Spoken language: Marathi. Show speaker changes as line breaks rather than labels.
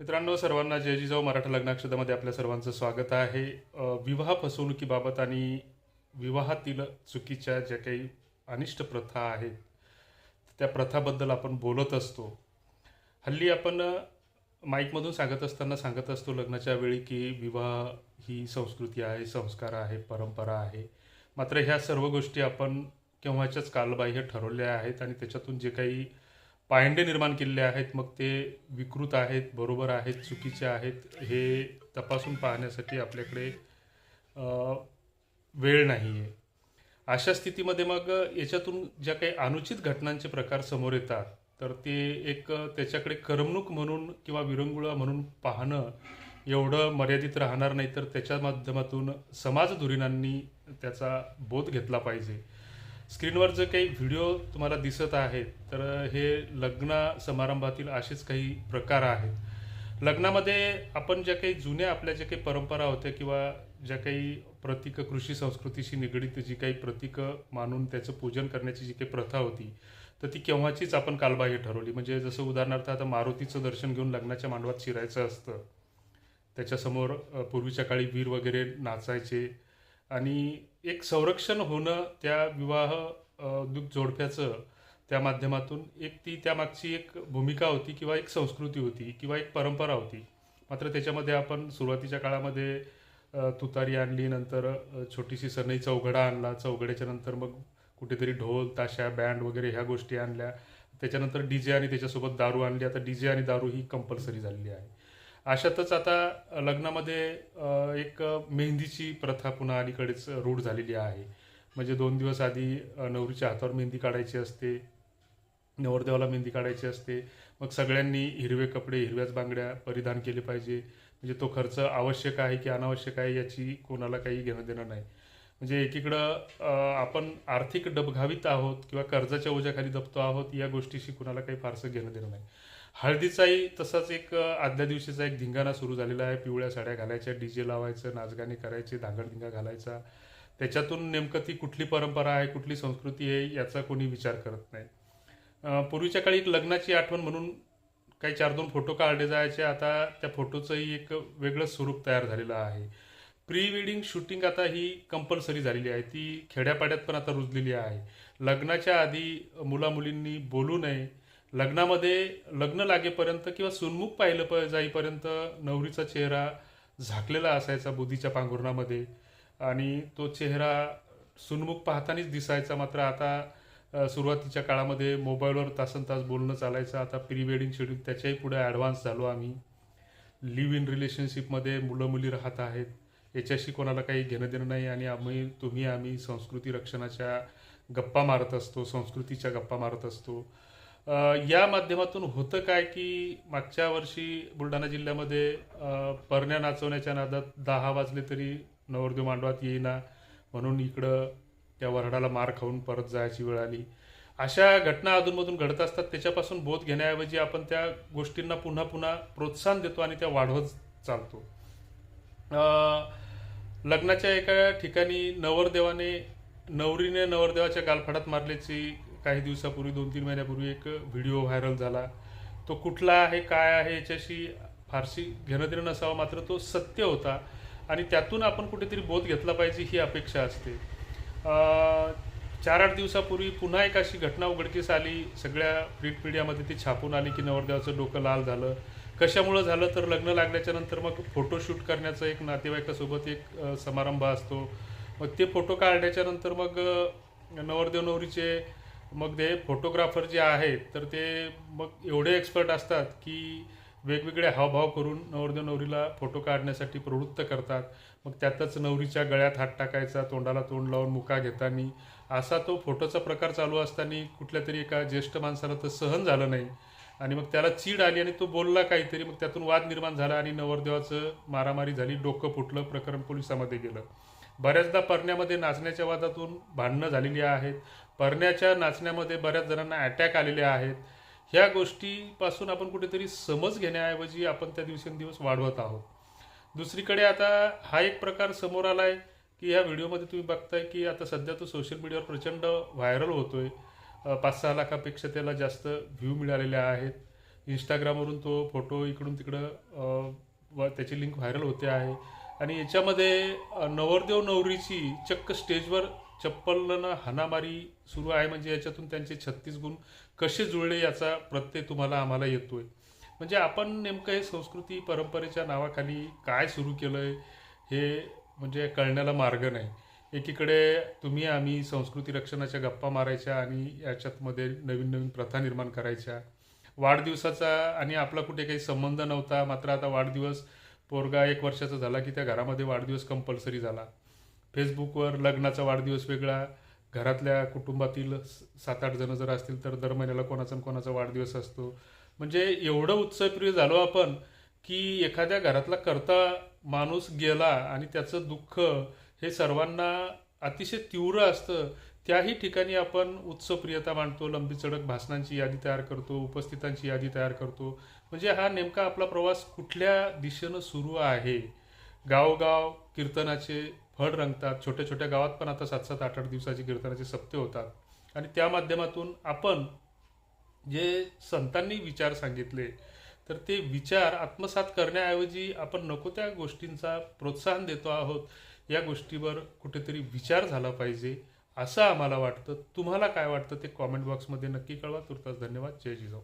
मित्रांनो सर्वांना जय जिजाऊ मराठा लग्नाक्षदामध्ये आपल्या सर्वांचं स्वागत आहे. विवाह फसवणुकीबाबत आणि विवाहातील चुकीच्या ज्या काही अनिष्ट प्रथा आहेत त्या प्रथाबद्दल आपण बोलत असतो. हल्ली आपण माईकमधून सांगत असताना सांगत असतो लग्नाच्या वेळी की विवाह ही संस्कृती आहे संस्कार आहे परंपरा आहे. मात्र ह्या सर्व गोष्टी आपण केव्हाच्याच कालबाह्य ठरवल्या आहेत आणि त्याच्यातून जे काही पायंडे निर्माण केलेले आहेत मग ते विकृत आहेत बरोबर आहेत चुकीचे आहेत हे तपासून पाहण्यासाठी आपल्याकडे वेळ नाही आहे अशा स्थितीमध्ये मग याच्यातून ज्या काही अनुचित घटनांचे प्रकार समोर येतात तर ते एक त्याच्याकडे करमणूक म्हणून किंवा विरंगुळा म्हणून पाहणं एवढं मर्यादित राहणार नाही तर त्याच्या माध्यमातून समाज धुरीणांनी त्याचा बोध घेतला पाहिजे. स्क्रीनवर जे काही व्हिडिओ तुम्हाला दिसत आहेत तर हे लग्न समारंभातील असेच काही प्रकार आहेत. लग्नामध्ये आपण ज्या काही जुन्या आपल्या ज्या काही परंपरा होत्या किंवा ज्या काही प्रतीक कृषी संस्कृतीशी निगडीत जी काही प्रतीक मानून त्याचं पूजन करण्याची जी काही प्रथा होती तर ती केव्हाचीच आपण कालबाह्य ठरवली. म्हणजे जसं उदाहरणार्थ आता मारुतीचं दर्शन घेऊन लग्नाच्या मांडवात शिरायचं असतं त्याच्यासमोर पूर्वीच्या काळी वीर वगैरे नाचायचे आणि एक संरक्षण होणं त्या विवाह अ, जोडप्याचं त्या माध्यमातून एक ती त्यामागची एक भूमिका होती किंवा एक संस्कृती होती किंवा एक परंपरा होती. मात्र त्याच्यामध्ये आपण सुरुवातीच्या काळामध्ये तुतारी आणली नंतर छोटीशी सनई चौघडा आणला. चौघड्याच्या नंतर मग कुठेतरी ढोल ताशा बँड वगैरे ह्या गोष्टी आणल्या. त्याच्यानंतर डी जे आणि त्याच्यासोबत दारू आणली. आता डी जे आणि दारू ही कंपल्सरी झालेली आहे. अशातच आता लग्नामध्ये एक मेहंदीची प्रथा पुन्हा अलीकडेच रूढ झालेली आहे. म्हणजे दोन दिवस आधी नवरीच्या हातावर मेहंदी काढायची असते नवरदेवाला मेहंदी काढायची असते. मग सगळ्यांनी हिरवे कपडे हिरव्याच बांगड्या परिधान केले पाहिजे. म्हणजे तो खर्च आवश्यक आहे की अनावश्यक आहे याची कोणाला काही घेणं देणं नाही. म्हणजे एकीकडं आपण आर्थिक डबघावीत आहोत किंवा कर्जाच्या ओझ्याखाली दबतो आहोत या गोष्टीशी कुणाला काही फारसं घेणं देणं नाही. हळदीचाही तसाच एक आदल्या दिवशीचा एक धिंगाणा सुरू झालेला आहे. पिवळ्या साड्या घालायच्या डीजे लावायचं नाचगाणी करायचे धांगडधिंगा घालायचा. त्याच्यातून नेमकं ती कुठली परंपरा आहे कुठली संस्कृती आहे याचा कोणी विचार करत नाही. पूर्वीच्या काळी एक लग्नाची आठवण म्हणून काही चार दोन फोटो काढले जायचे. आता त्या फोटोचंही एक वेगळं स्वरूप तयार झालेलं आहे. प्री वेडिंग शूटिंग आता ही कंपल्सरी झालेली आहे. ती खेड्यापाड्यात पण आता रुजलेली आहे. लग्नाच्या आधी मुलामुलींनी बोलू नये लग्नामध्ये लग्न लागेपर्यंत किंवा सुनमुख पाहिलं प जाईपर्यंत नवरीचा चेहरा झाकलेला असायचा बुद्धीच्या पांघुरणामध्ये. आणि तो चेहरा सुनमुख पाहतानाच दिसायचा. मात्र आता सुरुवातीच्या काळामध्ये मोबाईलवर तासन तास बोलणं चालायचं. आता प्री वेडिंग शेड्यूल त्याच्याही पुढे ॲडव्हान्स झालो आम्ही. लिव्ह इन रिलेशनशिपमध्ये मुलं मुली राहत आहेत. याच्याशी कोणाला काही घेणं देणं नाही. आणि आम्ही तुम्ही आम्ही संस्कृती रक्षणाच्या गप्पा मारत असतो संस्कृतीच्या गप्पा मारत असतो. या माध्यमातून होतं काय की मागच्या वर्षी बुलढाणा जिल्ह्यामध्ये परण्या नाचवण्याच्या नादात दहा वाजले तरी नवरदेव मांडवात येईना म्हणून इकडं त्या वरडाला मार खाऊन परत जायची वेळ आली. अशा घटना अधूनमधून घडत असतात. त्याच्यापासून बोध घेण्याऐवजी आपण त्या गोष्टींना पुन्हा पुन्हा प्रोत्साहन देतो आणि त्या वाढवत चालतो. लग्नाच्या एका ठिकाणी नवरदेवाने नवरीने नवरदेवाच्या गालफाडात मारल्याची काही दिवसापूर्वी दोन तीन महिन्यापूर्वी एक व्हिडिओ व्हायरल झाला. तो कुठला आहे काय आहे याच्याशी फारशी घेणं देणं नसावं मात्र तो सत्य होता. आणि त्यातून आपण कुठेतरी बोध घेतला पाहिजे ही अपेक्षा असते. चार आठ दिवसापूर्वी पुन्हा एक अशी घटना उघडकीस आली. सगळ्या प्रिंट मीडियामध्ये ती छापून आली की नवरदेवाचं डोकं लाल झालं. कशामुळं झालं तर लग्न लागल्याच्या नंतर मग फोटोशूट करण्याचा एक नातेवाईकासोबत एक समारंभ असतो. मग ते फोटो काढल्याच्या नंतर मग नवरदेव नवरीचे मग ते फोटोग्राफर जे आहेत तर ते मग एवढे एक्सपर्ट असतात की वेगवेगळे हावभाव करून नवरदेव नवरीला फोटो काढण्यासाठी प्रवृत्त करतात. मग त्यातच नवरीच्या गळ्यात हात टाकायचा तोंडाला तोंड लावून मुका घेताना. असा तो फोटोचा प्रकार चालू असताना कुठल्या तरी एका ज्येष्ठ माणसाला तर सहन झालं नाही. आणि मग त्याला चीड आली आणि तो बोलला काहीतरी. मग त्यातून वाद निर्माण झाला आणि नवरदेवाचं मारामारी झाली डोकं फुटलं प्रकरण पोलिसामध्ये गेलं. बऱ्याचदा परण्यामध्ये नाचण्याच्या वादातून भांडणं झालेली आहेत. परण्याच्या नाचण्यामध्ये बऱ्याच जणांना अटॅक आलेले आहेत. ह्या गोष्टीपासून आपण कुठेतरी समज घेण्याऐवजी आपण त्या दिवसेंदिवस वाढवत आहोत. दुसरीकडे आता हा एक प्रकार समोर आलाय की ह्या व्हिडिओमध्ये तुम्ही बघताय की आता सध्या तो सोशल मीडियावर प्रचंड व्हायरल होतोय. आहे पाच सहा लाखापेक्षा त्याला जास्त व्ह्यू मिळालेले आहेत. इंस्टाग्रामवरून तो फोटो इकडून तिकडं व त्याची लिंक व्हायरल होते आहे. आणि याच्यामध्ये नवरदेव नवरीची चक्क स्टेजवर चप्पलनं हाणामारी सुरू आहे म्हणजे याच्यातून त्यांचे छत्तीस गुण कसे जुळले याचा प्रत्यय तुम्हाला आम्हाला येतोय. म्हणजे आपण नेमकं हे संस्कृती परंपरेच्या नावाखाली काय सुरू केलं आहे हे म्हणजे कळण्याला मार्ग नाही. एकीकडे तुम्ही आम्ही संस्कृती रक्षणाच्या गप्पा मारायच्या आणि याच्यातमध्ये नवीन नवीन प्रथा निर्माण करायच्या. वाढदिवसाचा आणि आपला कुठे काही संबंध नव्हता मात्र आता वाढदिवस पोरगा एक वर्षाचा झाला की त्या घरामध्ये वाढदिवस कंपल्सरी झाला. फेसबुकवर लग्नाचा वाढदिवस वेगळा घरातल्या कुटुंबातील सात आठ जण जर असतील तर दर महिन्याला कोणाचा न कोणाचा वाढदिवस असतो. म्हणजे एवढं उत्सवप्रिय झालो आपण की एखाद्या घरातला करता माणूस गेला आणि त्याचं दुःख हे सर्वांना अतिशय तीव्र असतं त्याही ठिकाणी आपण उत्सवप्रियता मांडतो लंबी चढक भाषणांची यादी तयार करतो उपस्थितांची यादी तयार करतो. म्हणजे हा नेमका आपला प्रवास कुठल्या दिशेनं सुरू आहे? गावोगाव कीर्तनाचे फड रंगतात. छोट्या छोट्या गावात पण आता सात सात आठ आठ दिवसाचे कीर्तनाचे सप्ते होतात. आणि त्या माध्यमातून आपण जे संतांनी विचार सांगितले तर ते विचार आत्मसात करण्याऐवजी आपण नको त्या गोष्टींचा प्रोत्साहन देतो आहोत. या गोष्टीवर कुठेतरी विचार झाला पाहिजे असं आम्हाला वाटतं. तुम्हाला काय वाटतं ते कॉमेंट बॉक्समध्ये नक्की कळवा. तुर्तास धन्यवाद. जय जिजाऊ.